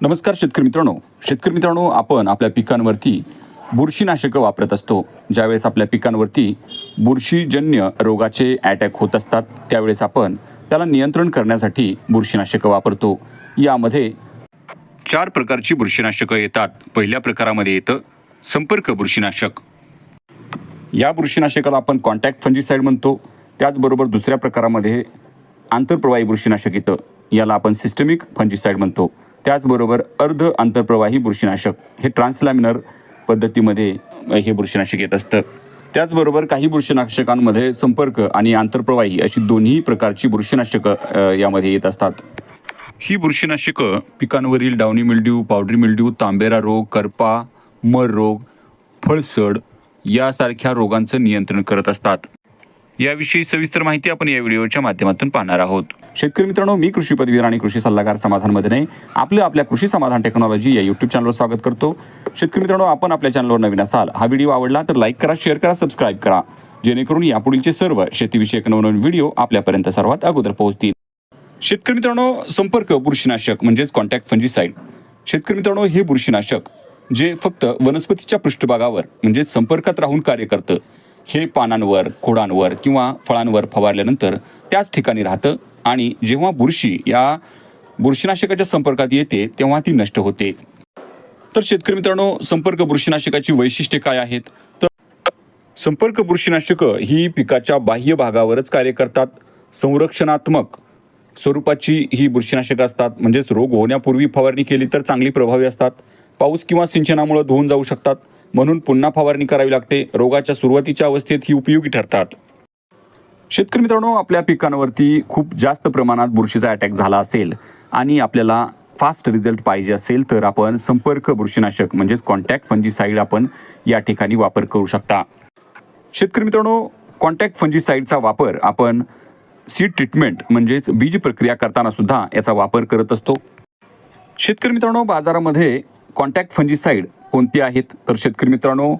नमस्कार शेतकरी मित्रांनो. शेतकरी मित्रांनो आपण आपल्या पिकांवरती बुरशीनाशकं वापरत असतो. ज्यावेळेस आपल्या पिकांवरती बुरशीजन्य रोगाचे अटॅक होत असतात त्यावेळेस आपण त्याला नियंत्रण करण्यासाठी बुरशीनाशकं वापरतो. यामध्ये चार प्रकारची बुरशीनाशकं येतात. पहिल्या प्रकारामध्ये येतं संपर्क बुरशीनाशक. या बुरशीनाशकाला आपण कॉन्टॅक्ट फंजीसाईड म्हणतो. त्याचबरोबर दुसऱ्या प्रकारामध्ये आंतरप्रवाही बुरशीनाशक येतं. याला आपण सिस्टमिक फंजीसाईड म्हणतो. त्याचबरोबर अर्ध आंतरप्रवाही बुरशीनाशक हे ट्रान्सलॅमिनर पद्धतीमध्ये हे बुरशीनाशक येत असतं. त्याचबरोबर काही बुरशीनाशकांमध्ये संपर्क आणि आंतरप्रवाही अशी दोन्ही प्रकारची बुरशीनाशकं यामध्ये येत असतात. ही बुरशीनाशकं पिकांवरील डावणी मिल्ड्यू पावडरी मिल्ड्यू तांबेरा रोग करपा मर रोग फळसड यासारख्या रोगांचं नियंत्रण करत असतात. याविषयी सविस्तर माहिती आपण या व्हिडिओच्या माध्यमातून पाहणार आहोत. शेतकरी मित्रांनो मी कृषी पदवीर आणि कृषी सल्लागार समाधान मधने आपलं आपल्या कृषी समाधान टेक्नॉलॉजी या युट्यूब चॅनलवर स्वागत करतो. शेतकरी मित्रांनो आपण आपल्या चॅनलवर नवीन असाल हा व्हिडिओ आवडला तर लाईक करा शेअर करा सबस्क्राईब करा. जेणेकरून यापुढीलचे सर्व शेतीविषयक नवनवीन व्हिडिओ आपल्यापर्यंत सर्वात अगोदर पोहोचतील. शेतकरी मित्रांनो संपर्क बुरशीनाशक म्हणजेच कॉन्टॅक्ट फंजीसाईड शेतकरी मित्रांनो हे बुरशीनाशक जे फक्त वनस्पतीच्या पृष्ठभागावर म्हणजेच संपर्कात राहून कार्य करतं हे पानांवर खोडांवर किंवा फळांवर फवारल्यानंतर त्याच ठिकाणी राहतं आणि जेव्हा बुरशी या बुरशीनाशकाच्या संपर्कात येते तेव्हा ती नष्ट होते. तर शेतकरी मित्रांनो संपर्क बुरशीनाशकाची वैशिष्ट्ये काय आहेत? तर संपर्क बुरशीनाशकं ही पिकाच्या बाह्य भागावरच कार्य करतात. संरक्षणात्मक स्वरूपाची ही बुरशीनाशकं असतात. म्हणजेच रोग होण्यापूर्वी फवारणी केली तर चांगली प्रभावी असतात. पाऊस किंवा सिंचनामुळे धुवून जाऊ शकतात. म्हणून पुन्हा फवारणी करावी लागते. रोगाच्या सुरुवातीच्या अवस्थेत ही उपयोगी ठरतात. शेतकरी मित्रांनो आपल्या पिकांवरती खूप जास्त प्रमाणात बुरशीचा अटॅक झाला असेल आणि आपल्याला फास्ट रिझल्ट पाहिजे असेल तर आपण संपर्क बुरशीनाशक म्हणजेच कॉन्टॅक्ट फंजीसाईड आपण या ठिकाणी वापर करू शकता. शेतकरी मित्रांनो कॉन्टॅक्ट फंजीसाईडचा वापर आपण सीड ट्रीटमेंट म्हणजेच बीज प्रक्रिया करताना सुद्धा याचा वापर करत असतो. शेतकरी मित्रांनो बाजारामध्ये कॉन्टॅक्ट फंजीसाईड कोणती आहेत? तर शेतकरी मित्रांनो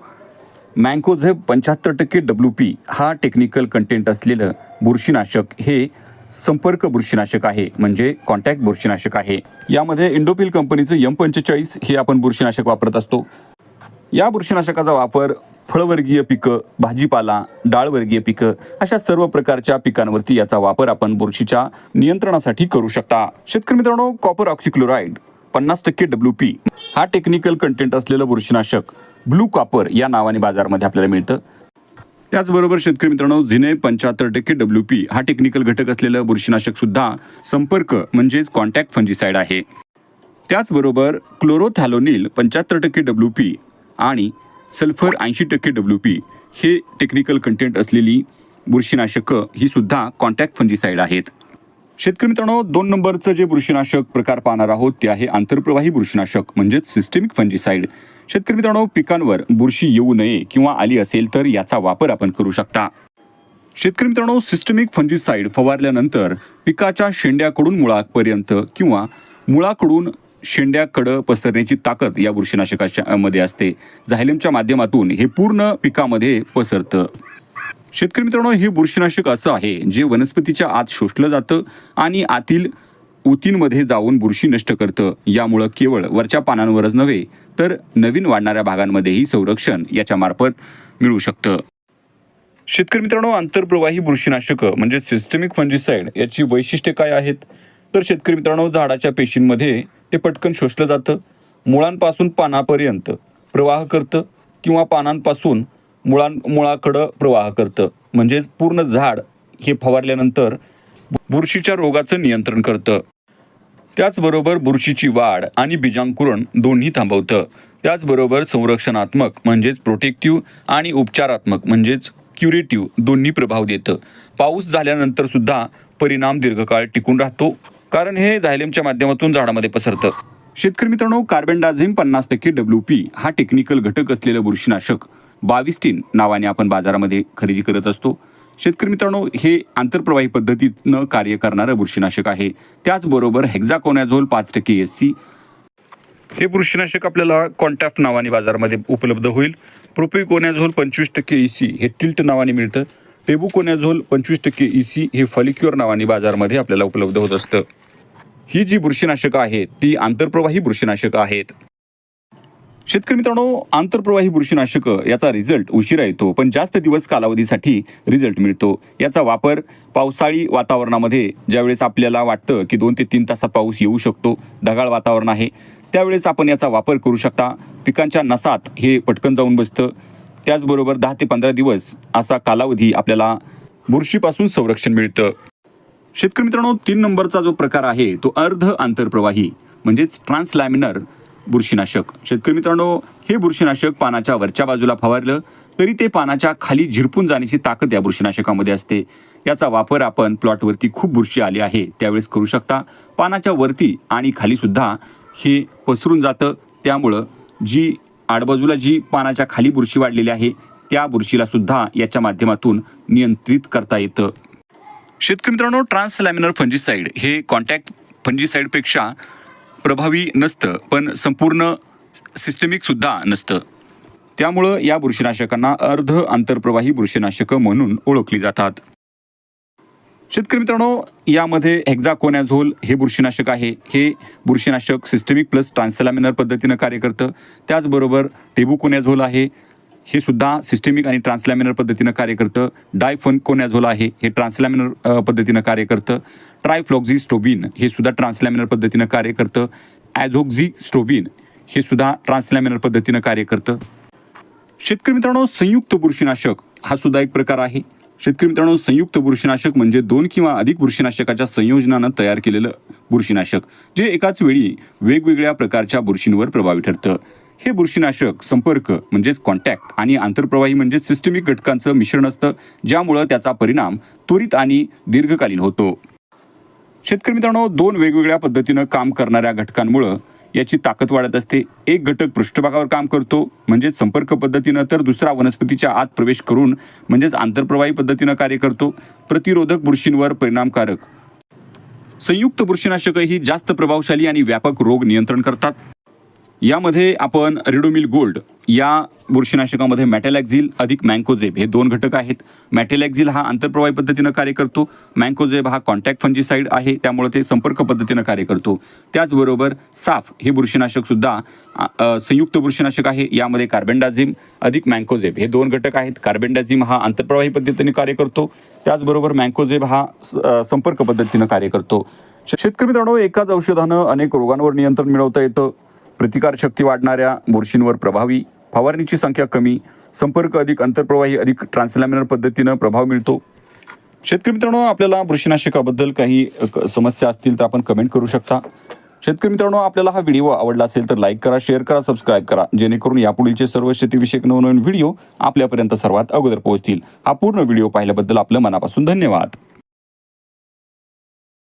मँकोझेब पंच्याहत्तर टक्के डब्ल्यू पी हा टेक्निकल कंटेंट असलेलं बुरशीनाशक हे संपर्क बुरशीनाशक आहे म्हणजे कॉन्टॅक्ट बुरशीनाशक आहे. यामध्ये इंडोपिल कंपनीचं यम पंचेचाळीस हे आपण बुरशीनाशक वापरत असतो. या बुरशीनाशकाचा वापर फळवर्गीय पिकं भाजीपाला डाळवर्गीय पिकं अशा सर्व प्रकारच्या पिकांवरती याचा वापर आपण बुरशीच्या नियंत्रणासाठी करू शकता. शेतकरी मित्रांनो कॉपर ऑक्सिक्लोराईड पन्नास टक्के डब्ल्यू पी. हा टेक्निकल कंटेंट असलेलं बुरशीनाशक ब्लू कॉपर या नावाने बाजारामध्ये आपल्याला मिळतं. त्याचबरोबर शेतकरी मित्रांनो झिने पंच्याहत्तर टक्के डब्ल्यू पी हा टेक्निकल घटक असलेलं बुरशीनाशक सुद्धा संपर्क म्हणजेच कॉन्टॅक्ट फंजीसाईड आहे. त्याचबरोबर क्लोरोथॅलोनिल पंच्याहत्तर टक्के डब्ल्यू पी आणि सल्फर ऐंशी टक्के डब्ल्यू पी हे टेक्निकल कंटेंट असलेली बुरशीनाशकं ही सुद्धा कॉन्टॅक्ट फंजीसाईड आहेत. शेतकरी मित्रांनो दोन नंबरचं जे बुरशीनाशक प्रकार पाहणार आहोत ते आहे आंतरप्रवाही बुरशीनाशक म्हणजेच सिस्टेमिक फंजीसाईड शेतकरी मित्रांनो पिकांवर बुरशी येऊ नये किंवा आली असेल तर याचा वापर आपण करू शकता. शेतकरी मित्रांनो सिस्टमिक फंजीसाईड फवारल्यानंतर पिकाच्या शेंड्याकडून मुळापर्यंत किंवा मुळाकडून शेंड्याकडं पसरण्याची ताकद या बुरशीनाशकाच्या मध्ये असते. झायलेमच्या माध्यमातून हे पूर्ण पिकामध्ये पसरतं. शेतकरी मित्रांनो हे बुरशीनाशक असं आहे जे वनस्पतीच्या आत शोषलं जातं आणि आतील उतींमध्ये जाऊन बुरशी नष्ट करतं. यामुळं केवळ वरच्या पानांवरच नव्हे तर नवीन वाढणाऱ्या भागांमध्येही संरक्षण याच्या मार्फत मिळू शकतं. शेतकरी मित्रांनो आंतरप्रवाही बुरशीनाशकं म्हणजे सिस्टमिक फंजिसाईड याची वैशिष्ट्ये काय आहेत? तर शेतकरी मित्रांनो झाडाच्या पेशींमध्ये ते पटकन शोषलं जातं. मुळांपासून पानापर्यंत प्रवाह करतं किंवा पानांपासून मुळां मुळाकडं प्रवाह करतं. म्हणजेच पूर्ण झाड हे फवारल्यानंतर बुरशीच्या रोगाचं नियंत्रण करतं. त्याचबरोबर बुरशीची वाढ आणि बीजांकुरण दोन्ही थांबवतं. त्याचबरोबर संरक्षणात्मक म्हणजेच प्रोटेक्टिव्ह आणि उपचारात्मक म्हणजेच क्युरेटिव्ह दोन्ही प्रभाव देतं. पाऊस झाल्यानंतर सुद्धा परिणाम दीर्घकाळ टिकून राहतो. कारण हे झायलेमच्या माध्यमातून झाडामध्ये पसरतं. शेतकरी मित्रांनो डायझिम पन्नास टक्के डब्ल्यू पी हा टेक्निकल घटक असलेलं बुरशीनाशक. बाविस्टीन नावाने आपण बाजारामध्ये खरेदी करत असतो. शेतकरी मित्रांनो हे आंतरप्रवाही पद्धतीनं कार्य करणारं बुरशीनाशक आहे. त्याचबरोबर हेक्झाकोनॅझोल पाच टक्के एस सी हे बुरशीनाशक आपल्याला कॉन्टॅफ्ट नावाने बाजारामध्ये उपलब्ध होईल. प्रोपिकोनॅझोल पंचवीस टक्के ई सी हे टिल्ट नावाने मिळतं. टेबुकोनॅझोल पंचवीस टक्के ई सी हे फॉलिक्युअर नावाने बाजारामध्ये आपल्याला उपलब्ध होत असतं. ही जी बुरशीनाशकं आहेत ती आंतरप्रवाही बुरशीनाशकं आहेत. शेतकरी मित्रांनो आंतरप्रवाही बुरशीनाशकं याचा रिझल्ट उशिरा येतो पण जास्त दिवस कालावधीसाठी रिझल्ट मिळतो. याचा वापर पावसाळी वातावरणामध्ये ज्यावेळेस आपल्याला वाटतं की दोन ते तीन तासात पाऊस येऊ शकतो ढगाळ वातावरण आहे त्यावेळेस आपण याचा वापर करू शकता. पिकांच्या नसात हे पटकन जाऊन बसतं. त्याचबरोबर दहा ते पंधरा दिवस असा कालावधी आपल्याला बुरशीपासून संरक्षण मिळतं. शेतकरी मित्रांनो तीन नंबरचा जो प्रकार आहे तो अर्ध आंतरप्रवाही म्हणजेच ट्रान्सलॅमिनर बुरशीनाशक. शेतकरी मित्रांनो हे बुरशीनाशक पानाच्या वरच्या बाजूला फवारलं तरी ते पानाच्या खाली झिरपून जाण्याची ताकद या बुरशीनाशकामध्ये असते. याचा वापर आपण प्लॉटवरती खूप बुरशी आली आहे त्यावेळेस करू शकता. पानाच्या वरती आणि खालीसुद्धा हे पसरून जातं. त्यामुळं जी आडबाजूला जी पानाच्या खाली बुरशी वाढलेली आहे त्या बुरशीला सुद्धा याच्या माध्यमातून नियंत्रित करता येतं. शेतकरी मित्रांनो ट्रान्सलॅमिनर फंजीसाईड हे कॉन्टॅक्ट फंजीसाईडपेक्षा प्रभावी नसतं पण संपूर्ण सिस्टमिकसुद्धा नसतं. त्यामुळं या बुरशीनाशकांना अर्ध आंतरप्रवाही बुरशीनाशकं म्हणून ओळखली जातात. शेतकरी मित्रांनो यामध्ये हेक्झाकोनॅझोल हे बुरशीनाशक आहे. हे बुरशीनाशक सिस्टमिक प्लस ट्रान्सलॅमिनर पद्धतीनं कार्य करतं. त्याचबरोबर टेबुकोनॅझोल आहे. हे सुद्धा सिस्टेमिक आणि ट्रान्सलॅमिनर पद्धतीनं कार्य करतं. डायफोनकोनॅझोल आहे. हे ट्रान्सलॅमिनर पद्धतीनं कार्य करतं. ट्रायफ्लॉक्झिस्टोबिन हे सुद्धा ट्रान्सलॅमिनर पद्धतीनं कार्य करतं. ॲझोक्झिस्टोबिन हे सुद्धा ट्रान्सलॅमिनर पद्धतीनं कार्य करतं. शेतकरी मित्रांनो संयुक्त बुरशीनाशक हा सुद्धा एक प्रकार आहे. शेतकरी मित्रांनो संयुक्त बुरशीनाशक म्हणजे दोन किंवा अधिक बुरशीनाशकाच्या संयोजनानं तयार केलेलं बुरशीनाशक जे एकाच वेळी वेगवेगळ्या प्रकारच्या बुरशींवर प्रभावी ठरतं. हे बुरशीनाशक संपर्क म्हणजेच कॉन्टॅक्ट आणि आंतरप्रवाही म्हणजेच सिस्टमिक घटकांचं मिश्रण असतं ज्यामुळं त्याचा परिणाम त्वरित आणि दीर्घकालीन होतो. शेतकरी मित्रांनो दोन वेगवेगळ्या पद्धतीनं काम करणाऱ्या घटकांमुळं याची ताकद वाढत असते. एक घटक पृष्ठभागावर काम करतो म्हणजेच संपर्क पद्धतीनं तर दुसरा वनस्पतीच्या आत प्रवेश करून म्हणजेच आंतरप्रवाही पद्धतीनं कार्य करतो. प्रतिरोधक बुरशींवर परिणामकारक. संयुक्त बुरशीनाशकं ही जास्त प्रभावशाली आणि व्यापक रोग नियंत्रण करतात. यामध्ये आपण रिडोमिल गोल्ड या बुरशीनाशकामध्ये मॅटेलॅक्झिल अधिक मँकोझेब हे दोन घटक आहेत. मॅटेलॅक्झिल हा आंतरप्रवाही पद्धतीनं कार्य करतो. मँकोझेब हा कॉन्टॅक्ट फंजीसाईड आहे त्यामुळे ते संपर्क पद्धतीनं कार्य करतो. त्याचबरोबर साफ हे बुरशीनाशकसुद्धा संयुक्त बुरशीनाशक आहे. यामध्ये कार्बेंडाझिम अधिक मँकोझेब हे दोन घटक आहेत. कार्बेंडाझिम हा आंतरप्रवाही पद्धतीने कार्य करतो. त्याचबरोबर मँकोझेब हा स- संपर्क पद्धतीनं कार्य करतो. शेतकरी मित्रांनो एकाच औषधानं अनेक रोगांवर नियंत्रण मिळवता येतं. प्रतिकारशक्ती वाढणाऱ्या बुरशींवर प्रभावी फवारणीची संख्या कमी संपर्क अधिक अंतरप्रवाही अधिक ट्रान्सलॅमिनर पद्धतीनं प्रभाव मिळतो. शेतकरी मित्रांनो आपल्याला बुरशीनाशकाबद्दल काही क- समस्या असतील तर आपण कमेंट करू शकता. शेतकरी मित्रांनो आपल्याला हा व्हिडिओ आवडला असेल तर लाईक करा शेअर करा सबस्क्राईब करा. जेणेकरून यापुढीलचे सर्व शेतीविषयक नवनवीन व्हिडिओ आपल्यापर्यंत सर्वात अगोदर पोहोचतील. हा पूर्ण व्हिडिओ पाहिल्याबद्दल आपलं मनापासून धन्यवाद.